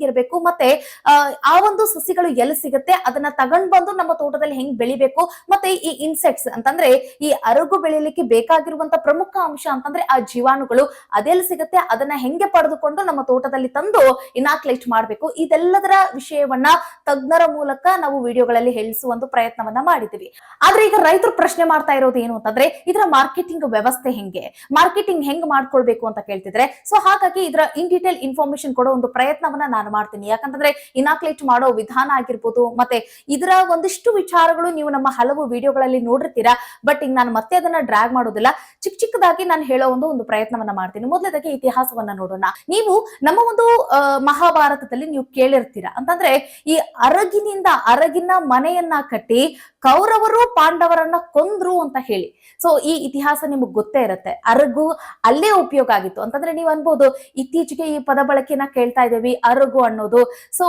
ಇರಬೇಕು. ಮತ್ತೆ ಆ, ಒಂದು ಸಸಿಗಳು ಎಲ್ಲಿ ಸಿಗುತ್ತೆ ಅದನ್ನ ತಗೊಂಡ್ ಬಂದು ನಮ್ಮ ತೋಟದಲ್ಲಿ ಹೆಂಗ್ ಬೆಳಿಬೇಕು? ಮತ್ತೆ ಈ ಇನ್ಸೆಕ್ಟ್ಸ್ ಅಂತಂದ್ರೆ ಈ ಅರಗು ಬೆಳಿಲಿಕ್ಕೆ ಬೇಕಾಗಿರುವಂತ ಪ್ರಮುಖ ಅಂಶ ಅಂತಂದ್ರೆ ಆ ಜೀವಾಣುಗಳು ಅದೆಲ್ಲಿ ಸಿಗುತ್ತೆ ಅದನ್ನ ಹೆಂಗೆ ಪಡೆದುಕೊಂಡು ನಮ್ಮ ತೋಟದಲ್ಲಿ ತಂದು ಇನಾಕ್ಲೇಟ್ ಮಾಡಬೇಕು? ಇದೆಲ್ಲದರ ವಿಷಯವನ್ನ ತಜ್ಞರ ಮೂಲಕ ನಾವು ವಿಡಿಯೋಗಳಲ್ಲಿ ಹೇಳಿಸುವ ಒಂದು ಪ್ರಯತ್ನವನ್ನ ಮಾಡಿದ್ದೀವಿ. ಆದ್ರೆ ಈಗ ರೈತರು ಪ್ರಶ್ನೆ ಮಾಡ್ತಾ ಇರೋದು ಏನು ಅಂತಂದ್ರೆ ಇದರ ಮಾರ್ಕೆಟಿಂಗ್ ವ್ಯವಸ್ಥೆ ಹೆಂಗೆ? ಮಾರ್ಕೆಟಿಂಗ್ ಹೆಂಗ್ ಮಾಡ್ಕೊಳ್ಬೇಕು ಅಂತ ಕೇಳ್ತಿದ್ರೆ ಸೊ ಹಾಗಾಗಿ ಇದರ ಇನ್ ಡೀಟೇಲ್ ಇನ್ಫಾರ್ಮೇಶನ್ ಕೊಡೋ ಒಂದು ಪ್ರಯತ್ನವನ್ನ ನಾನು ಮಾಡ್ತೀನಿ. ಯಾಕಂತಂದ್ರೆ ಇನಾಕ್ಲೇಟ್ ಮಾಡೋ ವಿಧಾನ ಆಗಿರ್ಬೋದು, ಮತ್ತೆ ಇದರ ಒಂದಿಷ್ಟು ವಿಚಾರಗಳು ನೀವು ನಮ್ಮ ಹಲವು ವಿಡಿಯೋಗಳಲ್ಲಿ ನೋಡಿರ್ತೀರಾ, ಬಟ್ ಈಗ ನಾನು ಮತ್ತೆ ಅದನ್ನ ಡ್ರ್ಯಾಗ್ ಮಾಡೋದಿಲ್ಲ. ಚಿಕ್ಕ ಚಿಕ್ಕದಾಗಿ ನಾನು ಹೇಳೋ ಒಂದು ಒಂದು ಪ್ರಯತ್ನವನ್ನ ಮಾಡ್ತೀನಿ. ಮೊದಲದಾಗಿ ಇತಿಹಾಸವನ್ನ ನೋಡೋಣ. ನೀವು ನಮ್ಮ ಒಂದು ಮಹಾಭಾರತದಲ್ಲಿ ನೀವು ಕೇಳಿರ್ತೀರಾ? ಅಂತಂದ್ರೆ ಈ ಅರಗಿನಿಂದ ಅರಗಿನ ಮನೆಯನ್ನ ಕಟ್ಟಿ ಕೌರವರು ಪಾಂಡವರನ್ನ ಕೊಂದ್ರು ಅಂತ ಹೇಳಿ. ಸೊ ಈ ಇತಿಹಾಸ ನಿಮಗೆ ಗೊತ್ತೇ ಇರುತ್ತೆ. ಅರಗು ಅಲ್ಲೇ ಉಪಯೋಗ ಆಗಿತ್ತು. ಅಂತಂದ್ರೆ ನೀವು ಅನ್ಬೋದು, ಇತ್ತೀಚೆಗೆ ಈ ಪದ ಬಳಕೆನ ಕೇಳ್ತಾ ಇದ್ದೇವೆ. ಅರಗು ಅನ್ನೋದು. ಸೊ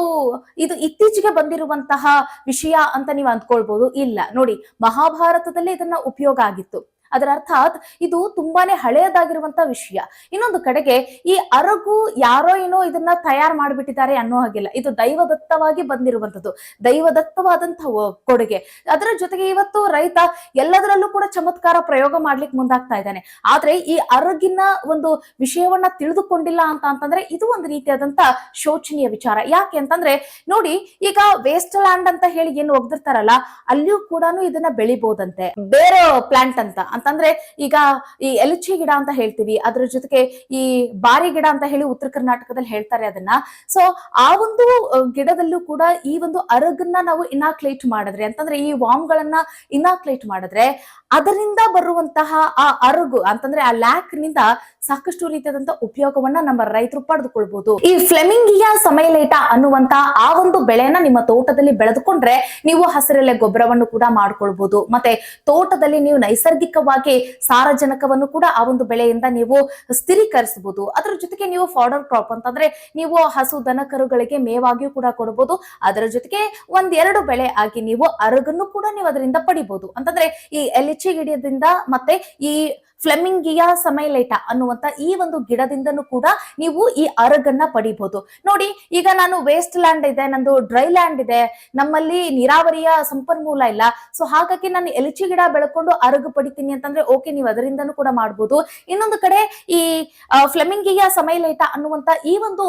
ಇದು ಇತ್ತೀಚೆಗೆ ಬಂದಿರುವಂತಹ ವಿಷಯ ಅಂತ ನೀವು ಅಂದ್ಕೊಳ್ಬಹುದು ಇಲ್ಲ. ನೋಡಿ, ಮಹಾಭಾರತದಲ್ಲೇ ಇದನ್ನ ಉಪಯೋಗ ಆಗಿತ್ತು. ಅದರ ಅರ್ಥಾತ್ ಇದು ತುಂಬಾನೇ ಹಳೆಯದಾಗಿರುವಂತ ವಿಷಯ. ಇನ್ನೊಂದು ಕಡೆಗೆ, ಈ ಅರಗು ಯಾರೋ ಏನೋ ಇದನ್ನ ತಯಾರು ಮಾಡಿಬಿಟ್ಟಿದ್ದಾರೆ ಅನ್ನೋ ಹಾಗಿಲ್ಲ. ಇದು ದೈವದತ್ತವಾಗಿ ಬಂದಿರುವಂತದ್ದು ದೈವದತ್ತವಾದಂತಹ ಕೊಡುಗೆ. ಅದರ ಜೊತೆಗೆ ಇವತ್ತು ರೈತ ಎಲ್ಲದರಲ್ಲೂ ಕೂಡ ಚಮತ್ಕಾರ ಪ್ರಯೋಗ ಮಾಡ್ಲಿಕ್ಕೆ ಮುಂದಾಗ್ತಾ ಇದ್ದಾನೆ. ಆದ್ರೆ ಈ ಅರಗಿನ ಒಂದು ವಿಷಯವನ್ನ ತಿಳಿದುಕೊಂಡಿಲ್ಲ ಅಂತ ಅಂತಂದ್ರೆ ಇದು ಒಂದು ರೀತಿಯಾದಂತ ಶೋಚನೀಯ ವಿಚಾರ. ಯಾಕೆ ಅಂತಂದ್ರೆ, ನೋಡಿ, ಈಗ ವೇಸ್ಟ್ ಲ್ಯಾಂಡ್ ಅಂತ ಹೇಳಿ ಏನು ಒಗ್ದಿರ್ತಾರಲ್ಲ, ಅಲ್ಲಿಯೂ ಕೂಡ ಇದನ್ನ ಬೆಳಿಬಹುದಂತೆ ಬೇರೆ ಪ್ಲಾಂಟ್ ಅಂತ. ಅಂತಂದ್ರೆ ಈಗ ಈ ಎಲಚಿ ಗಿಡ ಅಂತ ಹೇಳ್ತೀವಿ, ಅದ್ರ ಜೊತೆಗೆ ಈ ಬಾರಿ ಗಿಡ ಅಂತ ಹೇಳಿ ಉತ್ತರ ಕರ್ನಾಟಕದಲ್ಲಿ ಹೇಳ್ತಾರೆ ಅದನ್ನ. ಸೊ ಆ ಒಂದು ಗಿಡದಲ್ಲೂ ಕೂಡ ಈ ಒಂದು ಅರಗನ್ನ ನಾವು ಇನಾಕ್ಲೇಟ್ ಮಾಡಿದ್ರೆ, ಅಂತಂದ್ರೆ ಈ ವಾಮ್ಗಳನ್ನ ಇನಾಕ್ಲೇಟ್ ಮಾಡಿದ್ರೆ ಅದರಿಂದ ಬರುವಂತಹ ಆ ಅರಗು ಅಂತಂದ್ರೆ ಆ ಲ್ಯಾಕ್ನಿಂದ ಸಾಕಷ್ಟು ರೀತಿಯಾದಂತಹ ಉಪಯೋಗವನ್ನ ನಮ್ಮ ರೈತರು ಪಡೆದುಕೊಳ್ಬಹುದು ಈ ಫ್ಲೆಮಿಂಗಿಯಾ ಸಮಯಲೇಟ ಅನ್ನುವಂತ ಆ ಒಂದು ಬೆಳೆಯನ್ನ ನಿಮ್ಮ ತೋಟದಲ್ಲಿ ಬೆಳೆದುಕೊಂಡ್ರೆ ನೀವು ಹಸಿರೆಲೆ ಗೊಬ್ಬರವನ್ನು ಕೂಡ ಮಾಡ್ಕೊಳ್ಬಹುದು ಮತ್ತೆ ತೋಟದಲ್ಲಿ ನೀವು ನೈಸರ್ಗಿಕವಾಗಿ ಸಾರಜನಕವನ್ನು ಕೂಡ ಆ ಒಂದು ಬೆಳೆಯಿಂದ ನೀವು ಸ್ಥಿರೀಕರಿಸಬಹುದು. ಅದರ ಜೊತೆಗೆ ನೀವು ಫಾರ್ಡರ್ ಕ್ರಾಪ್ ಅಂತಂದ್ರೆ ನೀವು ಹಸು ದನ ಕರುಗಳಿಗೆ ಮೇವಾಗಿಯೂ ಕೂಡ ಕೊಡಬಹುದು ಅದರ ಜೊತೆಗೆ ಒಂದೆರಡು ಬೆಳೆ ಆಗಿ ನೀವು ಅರಗನ್ನು ಕೂಡ ನೀವು ಅದರಿಂದ ಪಡಿಬಹುದು ಅಂತಂದ್ರೆ ಈ ಎಲಿಚಿ ಗಿಡದಿಂದ ಮತ್ತೆ ಈ ಫ್ಲೆಮಿಂಗಿಯಾ ಸಮೈಲೇಟ ಅನ್ನುವಂತ ಈ ಒಂದು ಗಿಡದಿಂದನೂ ಕೂಡ ನೀವು ಈ ಅರಗನ್ನ ಪಡಿಬಹುದು ನೋಡಿ, ಈಗ ನಾನು ವೇಸ್ಟ್ ಲ್ಯಾಂಡ್ ಇದೆ, ನಂದು ಡ್ರೈ ಲ್ಯಾಂಡ್ ಇದೆ, ನಮ್ಮಲ್ಲಿ ನೀರಾವರಿಯ ಸಂಪನ್ಮೂಲ ಇಲ್ಲ. ಸೊ ಹಾಗಾಗಿ ನಾನು ಎಲಿಚಿ ಗಿಡ ಬೆಳ್ಕೊಂಡು ಅರಗು ಪಡಿತೀನಿ ಅಂತಂದ್ರೆ ಓಕೆ ನೀವು ಅದರಿಂದನೂ ಕೂಡ ಮಾಡಬಹುದು ಇನ್ನೊಂದು ಕಡೆ ಈ ಫ್ಲೆಮಿಂಗಿಯಾ ಸಮೈಲೇಟ ಅನ್ನುವಂತ ಈ ಒಂದು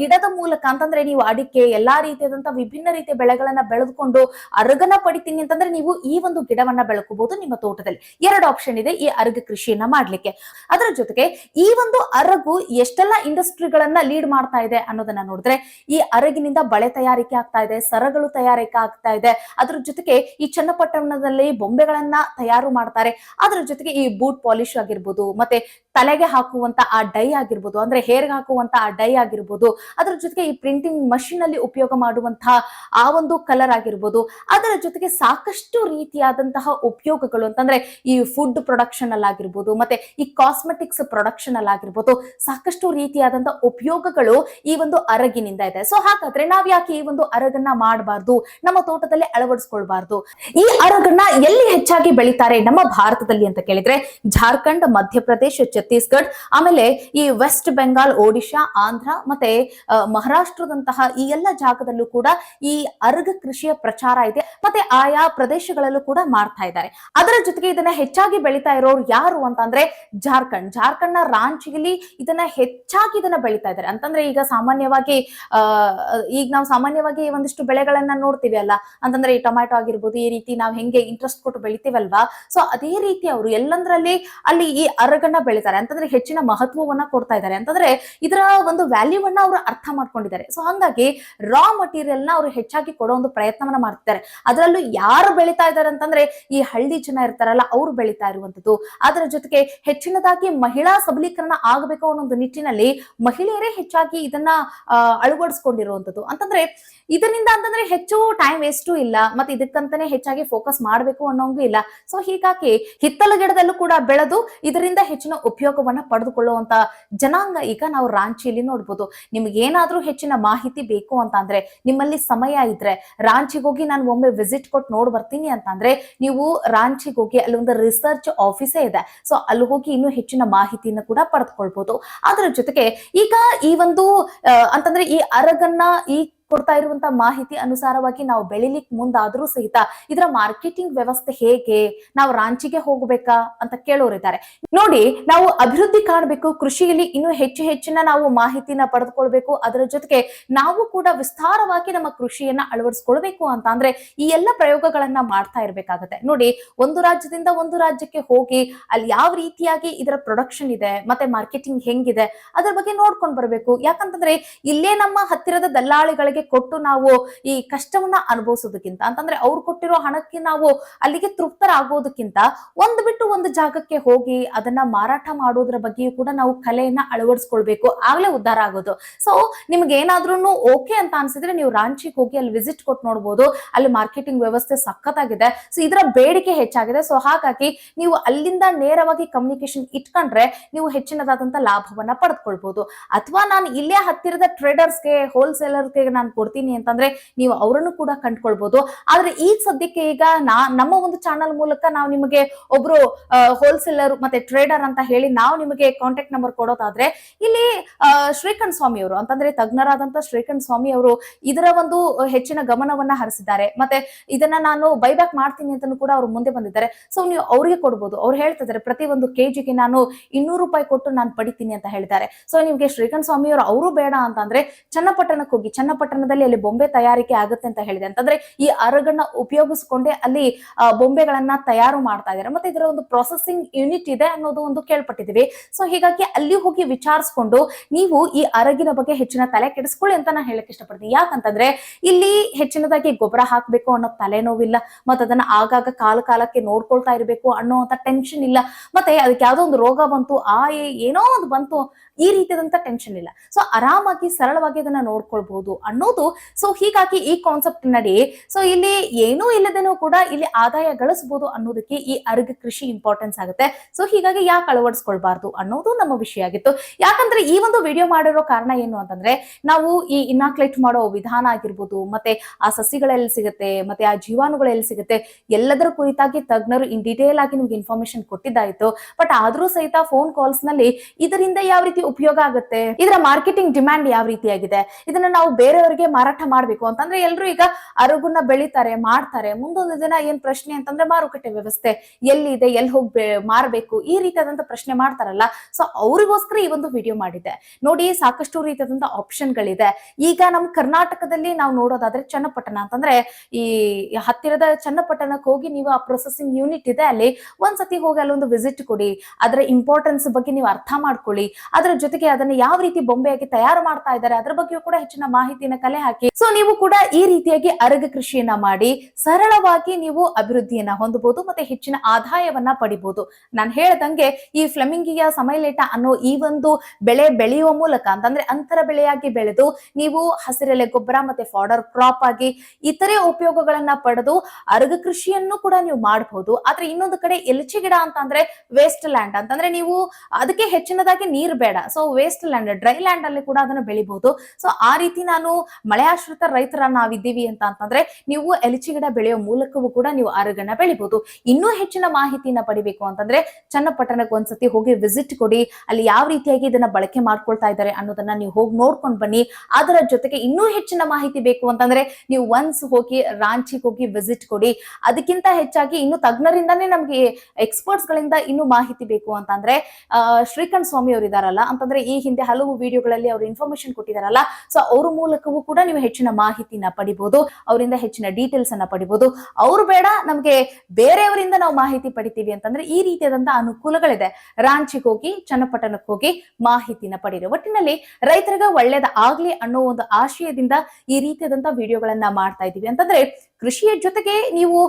ಗಿಡದ ಮೂಲಕ ಅಂತಂದ್ರೆ ನೀವು ಅಡಿಕೆ, ಎಲ್ಲಾ ರೀತಿಯಾದಂತಹ ವಿಭಿನ್ನ ರೀತಿಯ ಬೆಳೆಗಳನ್ನ ಬೆಳೆದುಕೊಂಡು ಅರಗನ್ನ ಪಡಿತೀನಿ ಅಂತಂದ್ರೆ ನೀವು ಈ ಒಂದು ಗಿಡವನ್ನ ಬೆಳಕೋಬಹುದು ನಿಮ್ಮ ತೋಟದಲ್ಲಿ. ಎರಡು ಆಪ್ಷನ್ ಇದೆ, ಈ ಅರಗ ಕೃಷಿಯನ್ನ ಮಾಡ್ಲಿಕ್ಕೆ. ಅದರ ಜೊತೆಗೆ ಈ ಒಂದು ಅರಗು ಎಷ್ಟೆಲ್ಲ ಇಂಡಸ್ಟ್ರಿಗಳನ್ನ ಲೀಡ್ ಮಾಡ್ತಾ ಇದೆ ಅನ್ನೋದನ್ನ ನೋಡಿದ್ರೆ ಈ ಅರಗಿನಿಂದ ಬಳೆ ತಯಾರಿಕೆ ಆಗ್ತಾ ಇದೆ, ಸರಗಳು ತಯಾರಿಕೆ ಆಗ್ತಾ ಇದೆ. ಅದ್ರ ಜೊತೆಗೆ ಈ ಚನ್ನಪಟ್ಟಣದಲ್ಲಿ ಬೊಂಬೆಗಳನ್ನ ತಯಾರು ಮಾಡ್ತಾರೆ. ಅದರ ಜೊತೆಗೆ ಈ ಬೂಟ್ ಪಾಲಿಶ್ ಆಗಿರ್ಬೋದು, ಮತ್ತೆ ತಲೆಗೆ ಹಾಕುವಂತ ಆ ಡೈ ಆಗಿರ್ಬೋದು, ಅಂದ್ರೆ ಹೇರ್ಗೆ ಹಾಕುವಂತ ಆ ಡೈ ಆಗಿರ್ಬೋದು, ಅದರ ಜೊತೆಗೆ ಈ ಪ್ರಿಂಟಿಂಗ್ ಮಷಿನ್ ಅಲ್ಲಿ ಉಪಯೋಗ ಮಾಡುವಂತಹ ಆ ಒಂದು ಕಲರ್ ಆಗಿರ್ಬೋದು, ಅದರ ಜೊತೆಗೆ ಸಾಕಷ್ಟು ರೀತಿಯಾದಂತಹ ಉಪಯೋಗಗಳು ಅಂತಂದ್ರೆ ಈ ಫುಡ್ ಪ್ರೊಡಕ್ಷನ್ ಅಲ್ಲಿ ಆಗಿರ್ಬೋದು, ಮತ್ತೆ ಈ ಕಾಸ್ಮೆಟಿಕ್ಸ್ ಪ್ರೊಡಕ್ಷನ್ ಅಲ್ಲಿ ಆಗಿರ್ಬೋದು, ಸಾಕಷ್ಟು ರೀತಿಯಾದಂತಹ ಉಪಯೋಗಗಳು ಈ ಒಂದು ಅರಗಿನಿಂದ ಇದೆ. ಸೊ ಹಾಗಾದ್ರೆ ನಾವ್ ಯಾಕೆ ಈ ಒಂದು ಅರಗನ್ನ ಮಾಡಬಾರ್ದು, ನಮ್ಮ ತೋಟದಲ್ಲಿ ಅಳವಡಿಸ್ಕೊಳ್ಬಾರ್ದು? ಈ ಅರಗನ್ನ ಎಲ್ಲಿ ಹೆಚ್ಚಾಗಿ ಬೆಳಿತಾರೆ ನಮ್ಮ ಭಾರತದಲ್ಲಿ ಅಂತ ಕೇಳಿದ್ರೆ, ಜಾರ್ಖಂಡ್, ಮಧ್ಯಪ್ರದೇಶ ಛತ್ತೀಸ್ಗಢ, ಆಮೇಲೆ ಈ ವೆಸ್ಟ್ ಬೆಂಗಾಲ್ ಒಡಿಶಾ ಆಂಧ್ರ ಮತ್ತೆ ಮಹಾರಾಷ್ಟ್ರದಂತಹ ಈ ಎಲ್ಲ ಜಾಗದಲ್ಲೂ ಕೂಡ ಈ ಅರ್ಗ ಕೃಷಿಯ ಪ್ರಚಾರ ಇದೆ ಮತ್ತೆ ಆಯಾ ಪ್ರದೇಶಗಳಲ್ಲೂ ಕೂಡ ಮಾಡ್ತಾ ಇದ್ದಾರೆ. ಅದರ ಜೊತೆಗೆ ಇದನ್ನ ಹೆಚ್ಚಾಗಿ ಬೆಳಿತಾ ಇರೋರು ಯಾರು ಅಂತಂದ್ರೆ ಜಾರ್ಖಂಡ್. ಜಾರ್ಖಂಡ್ ಜಾರ್ಖಂಡ್ನ ರಾಂಚಿಯಲ್ಲಿ ಇದನ್ನ ಹೆಚ್ಚಾಗಿ ಇದನ್ನ ಬೆಳಿತಾ ಇದ್ದಾರೆ. ಅಂತಂದ್ರೆ ಈಗ ಸಾಮಾನ್ಯವಾಗಿ ಈಗ ನಾವು ಸಾಮಾನ್ಯವಾಗಿ ಒಂದಿಷ್ಟು ಬೆಳೆಗಳನ್ನ ನೋಡ್ತೀವಿ ಅಲ್ಲ? ಅಂತಂದ್ರೆ ಈ ಟೊಮ್ಯಾಟೊ ಆಗಿರ್ಬೋದು, ಈ ರೀತಿ ನಾವು ಹೆಂಗೆ ಇಂಟ್ರೆಸ್ಟ್ ಕೊಟ್ಟು ಬೆಳಿತೀವಲ್ವಾ? ಸೊ ಅದೇ ರೀತಿ ಅವರು ಎಲ್ಲಂದ್ರಲ್ಲಿ ಅಲ್ಲಿ ಈ ಅರಗನ್ನ ಬೆಳಿತಾರೆ ಅಂತಂದ್ರೆ ಹೆಚ್ಚಿನ ಮಹತ್ವವನ್ನ ಕೊಡ್ತಾ ಇದ್ದಾರೆ. ಅಂತಂದ್ರೆ ಇದರ ಒಂದು ವ್ಯಾಲ್ಯೂವನ್ನ ಅವರು ಅರ್ಥ ಮಾಡ್ಕೊಂಡಿದ್ದಾರೆ. ಸೊ ಹಂಗಾಗಿ ರಾ ಮಟೀರಿಯಲ್ನ ಅವರು ಹೆಚ್ಚಾಗಿ ಕೊಡೋ ಒಂದು ಪ್ರಯತ್ನವನ್ನ ಮಾಡ್ತಿದ್ದಾರೆ. ಅದರಲ್ಲೂ ಯಾರು ಬೆಳಿತಾ ಇದ್ದಾರೆ ಅಂತಂದ್ರೆ ಈ ಹಳ್ಳಿ ಜನ ಇರ್ತಾರಲ್ಲ, ಅವ್ರು ಬೆಳಿತಾ ಇರುವಂತದ್ದು. ಅದರ ಜೊತೆಗೆ ಹೆಚ್ಚಿನದಾಗಿ ಮಹಿಳಾ ಸಬಲೀಕರಣ ಆಗಬೇಕು ಅನ್ನೋ ಒಂದು ನಿಟ್ಟಿನಲ್ಲಿ ಮಹಿಳೆಯರೇ ಹೆಚ್ಚಾಗಿ ಇದನ್ನ ಅಳವಡಿಸ್ಕೊಂಡಿರುವಂತದ್ದು. ಅಂತಂದ್ರೆ ಇದರಿಂದ ಅಂತಂದ್ರೆ ಹೆಚ್ಚು ಟೈಮ್ ವೇಸ್ಟು ಇಲ್ಲ, ಮತ್ತೆ ಇದಕ್ಕಂತಾನೆ ಹೆಚ್ಚಾಗಿ ಫೋಕಸ್ ಮಾಡಬೇಕು ಅನ್ನೋಂಗೂ ಇಲ್ಲ. ಸೊ ಹೀಗಾಗಿ ಹಿತ್ತಲ ಗಿಡದಲ್ಲೂ ಕೂಡ ಬೆಳೆದು ಇದರಿಂದ ಹೆಚ್ಚಿನ ಉಪಯೋಗವನ್ನ ಪಡೆದುಕೊಳ್ಳುವಂತ ಜನಾಂಗ ಈಗ ನಾವು ರಾಂಚಿಯಲ್ಲಿ ನೋಡ್ಬೋದು. ನಿಮ್ಗೆ ಏನಾದ್ರೂ ಹೆಚ್ಚಿನ ಮಾಹಿತಿ ಬೇಕು ಅಂತ ಅಂದ್ರೆ ನಿಮ್ಮಲ್ಲಿ ಸಮಯ ಇದ್ರೆ, ರಾಂಚಿಗೆ ಹೋಗಿ ನಾನು ಒಮ್ಮೆ ವಿಸಿಟ್ ಕೊಟ್ಟು ನೋಡ್ ಬರ್ತೀನಿ ಅಂತ ಅಂದ್ರೆ ನೀವು ರಾಂಚಿಗೆ ಹೋಗಿ ಅಲ್ಲಿ ಒಂದು ರಿಸರ್ಚ್ ಆಫೀಸೇ ಇದೆ. ಸೊ ಅಲ್ಲಿ ಹೋಗಿ ಇನ್ನೂ ಹೆಚ್ಚಿನ ಮಾಹಿತಿಯನ್ನು ಕೂಡ ಪಡೆದುಕೊಳ್ಬಹುದು ಅದರ ಜೊತೆಗೆ ಈಗ ಈ ಒಂದು ಅಂತಂದ್ರೆ ಈ ಅರಗನ್ನ, ಈ ಕೊಡ್ತಾ ಇರುವಂತ ಮಾಹಿತಿ ಅನುಸಾರವಾಗಿ ನಾವು ಬೆಳಿಲಿಕ್ಕೆ ಮುಂದಾದ್ರೂ ಸಹಿತ ಇದರ ಮಾರ್ಕೆಟಿಂಗ್ ವ್ಯವಸ್ಥೆ ಹೇಗೆ, ನಾವು ರಾಂಚಿಗೆ ಹೋಗ್ಬೇಕಾ ಅಂತ ಕೇಳೋರಿದ್ದಾರೆ. ನೋಡಿ, ನಾವು ಅಭಿವೃದ್ಧಿ ಕಾಣಬೇಕು, ಕೃಷಿಯಲ್ಲಿ ಇನ್ನೂ ಹೆಚ್ಚು ಹೆಚ್ಚಿನ ನಾವು ಮಾಹಿತಿನ ಪಡೆದುಕೊಳ್ಬೇಕು, ಅದರ ಜೊತೆಗೆ ನಾವು ಕೂಡ ವಿಸ್ತಾರವಾಗಿ ನಮ್ಮ ಕೃಷಿಯನ್ನ ಅಳವಡಿಸ್ಕೊಳ್ಬೇಕು ಅಂತ ಅಂದ್ರೆ ಈ ಎಲ್ಲ ಪ್ರಯೋಗಗಳನ್ನ ಮಾಡ್ತಾ ಇರ್ಬೇಕಾಗತ್ತೆ. ನೋಡಿ, ಒಂದು ರಾಜ್ಯದಿಂದ ಒಂದು ರಾಜ್ಯಕ್ಕೆ ಹೋಗಿ ಅಲ್ಲಿ ಯಾವ ರೀತಿಯಾಗಿ ಇದರ ಪ್ರೊಡಕ್ಷನ್ ಇದೆ, ಮತ್ತೆ ಮಾರ್ಕೆಟಿಂಗ್ ಹೆಂಗಿದೆ, ಅದ್ರ ಬಗ್ಗೆ ನೋಡ್ಕೊಂಡ್ ಬರ್ಬೇಕು. ಯಾಕಂತಂದ್ರೆ ಇಲ್ಲೇ ನಮ್ಮ ಹತ್ತಿರದ ದಲ್ಲಾಳಿಗಳಿಗೆ ಕೊಟ್ಟು ನಾವು ಈ ಕಷ್ಟವನ್ನ ಅನುಭವಿಸೋದಕ್ಕಿಂತ, ಅಂತಂದ್ರೆ ಅವ್ರು ಕೊಟ್ಟಿರೋ ಹಣಕ್ಕೆ ನಾವು ಅಲ್ಲಿಗೆ ತೃಪ್ತರಾಗೋದಕ್ಕಿಂತ ಒಂದು ಬಿಟ್ಟು ಒಂದು ಜಾಗಕ್ಕೆ ಹೋಗಿ ಅದನ್ನ ಮಾರಾಟ ಮಾಡೋದ್ರ ಬಗ್ಗೆಯೂ ಕೂಡ ನಾವು ಕಲೆಯನ್ನ ಅಳವಡಿಸ್ಕೊಳ್ಬೇಕು, ಆಗ್ಲೇ ಉದ್ಧಾರ ಆಗೋದು. ಸೊ ನಿಮ್ಗೆ ಏನಾದ್ರೂ ಓಕೆ ಅಂತ ಅನ್ಸಿದ್ರೆ ನೀವು ರಾಂಚಿಗೆ ಹೋಗಿ ಅಲ್ಲಿ ವಿಸಿಟ್ ಕೊಟ್ಟು ನೋಡ್ಬೋದು, ಅಲ್ಲಿ ಮಾರ್ಕೆಟಿಂಗ್ ವ್ಯವಸ್ಥೆ ಸಖತ್ತಾಗಿದೆ. ಸೊ ಇದರ ಬೇಡಿಕೆ ಹೆಚ್ಚಾಗಿದೆ. ಸೊ ಹಾಗಾಗಿ ನೀವು ಅಲ್ಲಿಂದ ನೇರವಾಗಿ ಕಮ್ಯುನಿಕೇಶನ್ ಇಟ್ಕೊಂಡ್ರೆ ನೀವು ಹೆಚ್ಚಿನದಾದಂತ ಲಾಭವನ್ನ ಪಡೆದುಕೊಳ್ಬಹುದು ಅಥವಾ ನಾನು ಇಲ್ಲೇ ಹತ್ತಿರದ ಟ್ರೇಡರ್ಸ್ಗೆ ಹೋಲ್ಸೇಲರ್ಗೆ ನಾನು ಕೊಡ್ತೀನಿ ಅಂತಂದ್ರೆ ನೀವು ಅವರನ್ನು ಕೂಡ ಕಂಡ್ಕೊಳ್ಬಹುದು ಆದ್ರೆ ಈ ಸದ್ಯಕ್ಕೆ ಈಗ ನಮ್ಮ ಒಂದು ಚಾನಲ್ ಮೂಲಕ ನಾವು ನಿಮಗೆ ಒಬ್ರು ಹೋಲ್ಸೇಲರ್ ಮತ್ತೆ ಟ್ರೇಡರ್ ಅಂತ ಹೇಳಿ ನಾವು ನಿಮಗೆ ಕಾಂಟ್ಯಾಕ್ಟ್ ನಂಬರ್ ಕೊಡೋದಾದ್ರೆ ಇಲ್ಲಿ ಶ್ರೀಕಂಠ ಸ್ವಾಮಿ ಅವರು ಅಂತಂದ್ರೆ ತಜ್ಞರಾದಂತ ಶ್ರೀಕಂಠ ಸ್ವಾಮಿ ಅವರು ಇದರ ಒಂದು ಹೆಚ್ಚಿನ ಗಮನವನ್ನ ಹರಿಸಿದ್ದಾರೆ. ಮತ್ತೆ ಇದನ್ನ ನಾನು ಬೈಬ್ಯಾಕ್ ಮಾಡ್ತೀನಿ ಅಂತ ಕೂಡ ಅವ್ರು ಮುಂದೆ ಬಂದಿದ್ದಾರೆ. ಸೊ ನೀವು ಅವ್ರಿಗೆ ಕೊಡ್ಬೋದು. ಅವ್ರು ಹೇಳ್ತಿದ್ದಾರೆ, ಪ್ರತಿ ಒಂದು ಕೆಜಿಗೆ ನಾನು ಇನ್ನೂರು ರೂಪಾಯಿ ಕೊಟ್ಟು ನಾನು ಪಡಿತೀನಿ ಅಂತ ಹೇಳಿದ್ದಾರೆ. ಸೊ ನಿಮ್ಗೆ ಶ್ರೀಕಂಠ ಸ್ವಾಮಿ ಅವರು ಅವರು ಬೇಡ ಅಂತಂದ್ರೆ ಚನ್ನಪಟ್ಟಣಕ್ಕೆ ಹೋಗಿ ಚನ್ನಪಟ್ಟಣದಲ್ಲಿ ಅಲ್ಲಿ ಬೊಂಬೆ ತಯಾರಿಕೆ ಆಗುತ್ತೆ ಅಂತ ಹೇಳಿದೆ. ಅಂತಂದ್ರೆ ಈ ಅರಗನ್ನ ಉಪಯೋಗಿಸಿಕೊಂಡೆ ಅಲ್ಲಿ ಬೊಂಬೆಗಳನ್ನ ತಯಾರು ಮಾಡ್ತಾ ಇದ್ದಾರೆ. ಮತ್ತೆ ಇದರ ಒಂದು ಪ್ರೊಸೆಸಿಂಗ್ ಯೂನಿಟ್ ಇದೆ ಅನ್ನೋದು ಒಂದು ಕೇಳ್ಪಟ್ಟಿದೀವಿ ಸೊ ಹೀಗಾಗಿ ಅಲ್ಲಿ ಹೋಗಿ ವಿಚಾರಿಸ್ಕೊಂಡು ನೀವು ಈ ಅರಗಿನ ಬಗ್ಗೆ ಹೆಚ್ಚಿನ ತಲೆ ಕೆಡಿಸ್ಕೊಳ್ಳಿ ಅಂತ ನಾನು ಹೇಳಕ್ ಇಷ್ಟಪಡ್ತೀನಿ. ಯಾಕಂತಂದ್ರೆ ಇಲ್ಲಿ ಹೆಚ್ಚಿನದಾಗಿ ಗೊಬ್ಬರ ಹಾಕ್ಬೇಕು ಅನ್ನೋ ತಲೆನೋವಿಲ್ಲ, ಮತ್ತೆ ಅದನ್ನ ಆಗಾಗ ಕಾಲ ಕಾಲಕ್ಕೆ ನೋಡ್ಕೊಳ್ತಾ ಇರಬೇಕು ಅನ್ನೋಂತ ಟೆನ್ಷನ್ ಇಲ್ಲ. ಮತ್ತೆ ಅದಕ್ಕೆ ಯಾವ್ದೋ ಒಂದು ರೋಗ ಬಂತು, ಆ ಏನೋ ಒಂದು ಬಂತು, ಈ ರೀತಿಯಾದಂತ ಟೆನ್ಷನ್ ಇಲ್ಲ. ಸೊ ಆರಾಮಾಗಿ ಸರಳವಾಗಿ ಅದನ್ನ ನೋಡ್ಕೊಳ್ಬಹುದು ಅನ್ನೋದು. ಸೊ ಹೀಗಾಗಿ ಈ ಕಾನ್ಸೆಪ್ಟ್ ನಡಿ. ಸೊ ಇಲ್ಲಿ ಏನೂ ಇಲ್ಲದೇನೂ ಕೂಡ ಇಲ್ಲಿ ಆದಾಯ ಗಳಿಸಬಹುದು ಅನ್ನೋದಕ್ಕೆ ಈ ಅರ್ಗ ಕೃಷಿ ಇಂಪಾರ್ಟೆನ್ಸ್ ಆಗುತ್ತೆ. ಸೊ ಹೀಗಾಗಿ ಯಾಕೆ ಅಳವಡಿಸ್ಕೊಳ್ಬಾರ್ದು ಅನ್ನೋದು ನಮ್ಮ ವಿಷಯ ಆಗಿತ್ತು. ಯಾಕಂದ್ರೆ ಈ ಒಂದು ವಿಡಿಯೋ ಮಾಡಿರೋ ಕಾರಣ ಏನು ಅಂತಂದ್ರೆ, ನಾವು ಈ ಇನಾಕ್ಲೇಟ್ ಮಾಡೋ ವಿಧಾನ ಆಗಿರ್ಬೋದು, ಮತ್ತೆ ಆ ಸಸಿಗಳೆಲ್ಲಿ ಸಿಗುತ್ತೆ, ಮತ್ತೆ ಆ ಜೀವಾಣುಗಳು ಎಲ್ಲಿ ಸಿಗುತ್ತೆ, ಎಲ್ಲದರ ಕುರಿತಾಗಿ ತಜ್ಞರು ಇನ್ ಡಿಟೇಲ್ ಆಗಿ ನಿಮ್ಗೆ ಇನ್ಫಾರ್ಮೇಶನ್ ಕೊಟ್ಟಿದ್ದಾಯಿತು. ಬಟ್ ಆದ್ರೂ ಸಹಿತ ಫೋನ್ ಕಾಲ್ಸ್ನಲ್ಲಿ ಇದರಿಂದ ಯಾವ ರೀತಿ ಉಪಯೋಗ ಆಗುತ್ತೆ? ಇದರ ಮಾರ್ಕೆಟಿಂಗ್ ಡಿಮ್ಯಾಂಡ್ ಯಾವ ರೀತಿಯಾಗಿದೆ? ಇದನ್ನ ನಾವು ಬೇರೆಯವರಿಗೆ ಮಾರಾಟ ಮಾಡ್ಬೇಕು ಅಂತಂದ್ರೆ ಎಲ್ರು ಈಗ ಅರಗುನ್ನ ಬೆಳಿತಾರೆ, ಮಾಡ್ತಾರೆ. ಮುಂದೊಂದು ದಿನ ಏನ್ ಪ್ರಶ್ನೆ ಅಂತಂದ್ರೆ ಮಾರುಕಟ್ಟೆ ವ್ಯವಸ್ಥೆ ಎಲ್ಲಿ ಇದೆ ಎಲ್ಲಿ ಹೋಗಿ ಮಾರ್ಬೇಕು ಈ ರೀತಿಯಾದಂತ ಪ್ರಶ್ನೆ ಮಾಡ್ತಾರಲ್ಲ. ಸೊ ಅವ್ರಿಗೋಸ್ಕರ ಈ ಒಂದು ವಿಡಿಯೋ ಮಾಡಿದೆ. ನೋಡಿ ಸಾಕಷ್ಟು ರೀತಿಯಾದಂತ ಆಪ್ಷನ್ಗಳಿದೆ ಈಗ ನಮ್ಮ ಕರ್ನಾಟಕದಲ್ಲಿ ನಾವು ನೋಡೋದಾದ್ರೆ ಚನ್ನಪಟ್ಟಣ ಅಂತಂದ್ರೆ ಈ ಹತ್ತಿರದ ಚನ್ನಪಟ್ಟಣಕ್ಕೆ ಹೋಗಿ ನೀವು ಆ ಪ್ರೊಸೆಸಿಂಗ್ ಯೂನಿಟ್ ಇದೆ ಅಲ್ಲಿ ಒಂದ್ಸತಿ ಹೋಗಿ ಅಲ್ಲೊಂದು ವಿಸಿಟ್ ಕೊಡಿ. ಅದರ ಇಂಪಾರ್ಟೆನ್ಸ್ ಬಗ್ಗೆ ನೀವು ಅರ್ಥ ಮಾಡ್ಕೊಳ್ಳಿ. ಅದರ ಜೊತೆಗೆ ಅದನ್ನ ಯಾವ ರೀತಿ ಬೊಂಬೆಯಾಗಿ ತಯಾರು ಮಾಡ್ತಾ ಇದ್ದಾರೆ ಅದ್ರ ಬಗ್ಗೆಯೂ ಕೂಡ ಹೆಚ್ಚಿನ ಮಾಹಿತಿನ ಕಲೆ ಹಾಕಿ. ಸೊ ನೀವು ಕೂಡ ಈ ರೀತಿಯಾಗಿ ಅರಗ ಕೃಷಿಯನ್ನ ಮಾಡಿ, ಸರಳವಾಗಿ ನೀವು ಅಭಿವೃದ್ಧಿಯನ್ನ ಹೊಂದಬಹುದು ಮತ್ತೆ ಹೆಚ್ಚಿನ ಆದಾಯವನ್ನ ಪಡಿಬಹುದು. ನಾನು ಹೇಳ್ದಂಗೆ ಈ ಫ್ಲೆಮಿಂಗಿಯ ಸಮಯಲೇಟ ಅನ್ನೋ ಈ ಒಂದು ಬೆಳೆ ಬೆಳೆಯುವ ಮೂಲಕ ಅಂತಂದ್ರೆ ಅಂತರ ಬೆಳೆಯಾಗಿ ಬೆಳೆದು, ನೀವು ಹಸಿರೆಲೆ ಗೊಬ್ಬರ ಮತ್ತೆ ಫಾಡರ್ ಕ್ರಾಪ್ ಆಗಿ ಇತರೆ ಉಪಯೋಗಗಳನ್ನ ಪಡೆದು ಅರಗ ಕೃಷಿಯನ್ನು ಕೂಡ ನೀವು ಮಾಡಬಹುದು ಆದ್ರೆ ಇನ್ನೊಂದು ಕಡೆ ಎಲಚಿ ಗಿಡ ಅಂತ ಅಂದ್ರೆ ವೇಸ್ಟ್ ಲ್ಯಾಂಡ್ ಅಂತಂದ್ರೆ ನೀವು ಅದಕ್ಕೆ ಹೆಚ್ಚಿನದಾಗಿ ನೀರು ಬೇಡ. So waste land dry land ಅಲ್ಲಿ ಕೂಡ ಅದನ್ನು ಬೆಳಿಬಹುದು ಸೊ ಆ ರೀತಿ ನಾನು ಮಳೆ ಆಶ್ರಿತ ರೈತರ ನಾವಿದ್ದೀವಿ ಅಂತ ಅಂತಂದ್ರೆ ನೀವು ಎಲಿಚಿ ಗಿಡ ಬೆಳೆಯೋ ಮೂಲಕವೂ ಕೂಡ ನೀವು ಅರಗನ್ನ ಬೆಳಿಬಹುದು ಇನ್ನೂ ಹೆಚ್ಚಿನ ಮಾಹಿತಿನ ಪಡಿಬೇಕು ಅಂತಂದ್ರೆ ಚನ್ನಪಟ್ಟಣಕ್ಕೆ ಒಂದ್ಸತಿ ಹೋಗಿ ವಿಸಿಟ್ ಕೊಡಿ. ಅಲ್ಲಿ ಯಾವ ರೀತಿಯಾಗಿ ಇದನ್ನ ಬಳಕೆ ಮಾಡ್ಕೊಳ್ತಾ ಇದ್ದಾರೆ ಅನ್ನೋದನ್ನ ನೀವು ಹೋಗಿ ನೋಡ್ಕೊಂಡ್ ಬನ್ನಿ. ಅದರ ಜೊತೆಗೆ ಇನ್ನೂ ಹೆಚ್ಚಿನ ಮಾಹಿತಿ ಬೇಕು ಅಂತಂದ್ರೆ ನೀವು ಒನ್ಸ್ ಹೋಗಿ ರಾಂಚಿಗೆ ಹೋಗಿ ವಿಸಿಟ್ ಕೊಡಿ. ಅದಕ್ಕಿಂತ ಹೆಚ್ಚಾಗಿ ಇನ್ನು ತಜ್ಞರಿಂದಾನೇ ನಮ್ಗೆ ಎಕ್ಸ್ಪರ್ಟ್ಸ್ ಗಳಿಂದ ಇನ್ನು ಮಾಹಿತಿ ಬೇಕು ಅಂತಂದ್ರೆ ಶ್ರೀಕಾಂತ್ ಸ್ವಾಮಿ ಅವರು ಇದಾರಲ್ಲ, ಅಂತಂದ್ರೆ ಈ ಹಿಂದೆ ಹಲವು ವಿಡಿಯೋಗಳಲ್ಲಿ ಅವರು ಇನ್ಫಾರ್ಮೇಶನ್ ಕೊಟ್ಟಿದಾರಲ್ಲ ಸೊ ಅವ್ರ ಮೂಲಕವೂ ಕೂಡ ನೀವು ಹೆಚ್ಚಿನ ಮಾಹಿತಿನ ಪಡಿಬಹುದು ಅವರಿಂದ ಹೆಚ್ಚಿನ ಡೀಟೇಲ್ಸ್ ಅನ್ನ ಪಡಿಬಹುದು ಅವ್ರು ಬೇಡ, ನಮ್ಗೆ ಬೇರೆಯವರಿಂದ ನಾವು ಮಾಹಿತಿ ಪಡಿತೀವಿ ಅಂತಂದ್ರೆ ಈ ರೀತಿಯಾದಂತಹ ಅನುಕೂಲಗಳಿದೆ. ರಾಂಚಿಗೆ ಹೋಗಿ ಚನ್ನಪಟ್ಟಣಕ್ಕೆ ಹೋಗಿ ಮಾಹಿತಿನ ಪಡೀರಿ. ಒಟ್ಟಿನಲ್ಲಿ ರೈತರಿಗೆ ಒಳ್ಳೇದ ಆಗ್ಲಿ ಅನ್ನೋ ಒಂದು ಆಶಯದಿಂದ ಈ ರೀತಿಯಾದಂತಹ ವಿಡಿಯೋಗಳನ್ನ ಮಾಡ್ತಾ ಇದೀವಿ ಅಂತಂದ್ರೆ ಕೃಷಿಯ ಜೊತೆಗೆ ನೀವು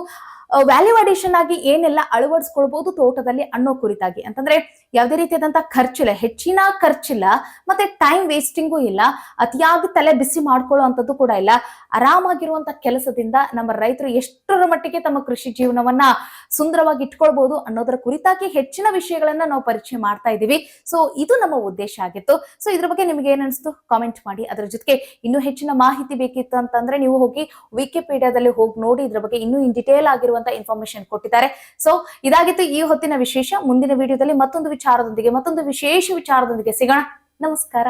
ವ್ಯಾಲ್ಯೂ ಅಡಿಷನ್ ಆಗಿ ಏನೆಲ್ಲ ಅಳವಡಿಸ್ಕೊಳ್ಬಹುದು ತೋಟದಲ್ಲಿ ಅನ್ನೋ ಕುರಿತಾಗಿ. ಅಂತಂದ್ರೆ ಯಾವುದೇ ರೀತಿಯಾದಂತ ಖರ್ಚಿಲ್ಲ, ಹೆಚ್ಚಿನ ಖರ್ಚಿಲ್ಲ, ಮತ್ತೆ ಟೈಮ್ ವೇಸ್ಟಿಂಗು ಇಲ್ಲ, ಅತಿಯಾಗಿ ತಲೆ ಬಿಸಿ ಮಾಡ್ಕೊಳ್ಳೋ ಅಂತದ್ದು ಕೂಡ ಇಲ್ಲ. ಆರಾಮಾಗಿರುವಂತ ಕೆಲಸದಿಂದ ನಮ್ಮ ರೈತರು ಎಷ್ಟರ ಮಟ್ಟಿಗೆ ತಮ್ಮ ಕೃಷಿ ಜೀವನವನ್ನ ಸುಂದರವಾಗಿ ಇಟ್ಕೊಳ್ಬಹುದು ಅನ್ನೋದರ ಕುರಿತಾಗಿ ಹೆಚ್ಚಿನ ವಿಷಯಗಳನ್ನ ನಾವು ಪರಿಚಯ ಮಾಡ್ತಾ ಇದ್ದೀವಿ. ಸೊ ಇದು ನಮ್ಮ ಉದ್ದೇಶ ಆಗಿತ್ತು. ಸೊ ಇದ್ರ ಬಗ್ಗೆ ನಿಮ್ಗೆ ಏನ್ ಅನಿಸ್ತು? ಕಾಮೆಂಟ್ ಮಾಡಿ. ಅದರ ಜೊತೆಗೆ ಇನ್ನೂ ಹೆಚ್ಚಿನ ಮಾಹಿತಿ ಬೇಕಿತ್ತು ಅಂತಂದ್ರೆ ನೀವು ಹೋಗಿ ವಿಕಿಪೀಡಿಯಾದಲ್ಲಿ ಹೋಗಿ ನೋಡಿ. ಇದ್ರ ಬಗ್ಗೆ ಇನ್ನೂ ಇನ್ ಡಿಟೇಲ್ ಆಗಿರುವಂತ ಇನ್ಫಾರ್ಮೇಶನ್ ಕೊಟ್ಟಿದ್ದಾರೆ. ಸೊ ಇದಾಗಿತ್ತು ಈ ಹೊತ್ತಿನ ವಿಶೇಷ. ಮುಂದಿನ ವಿಡಿಯೋದಲ್ಲಿ ಮತ್ತೊಂದು ವಿಚಾರದೊಂದಿಗೆ, ಮತ್ತೊಂದು ವಿಶೇಷ ವಿಚಾರದೊಂದಿಗೆ ಸಿಗೋಣ. ನಮಸ್ಕಾರ.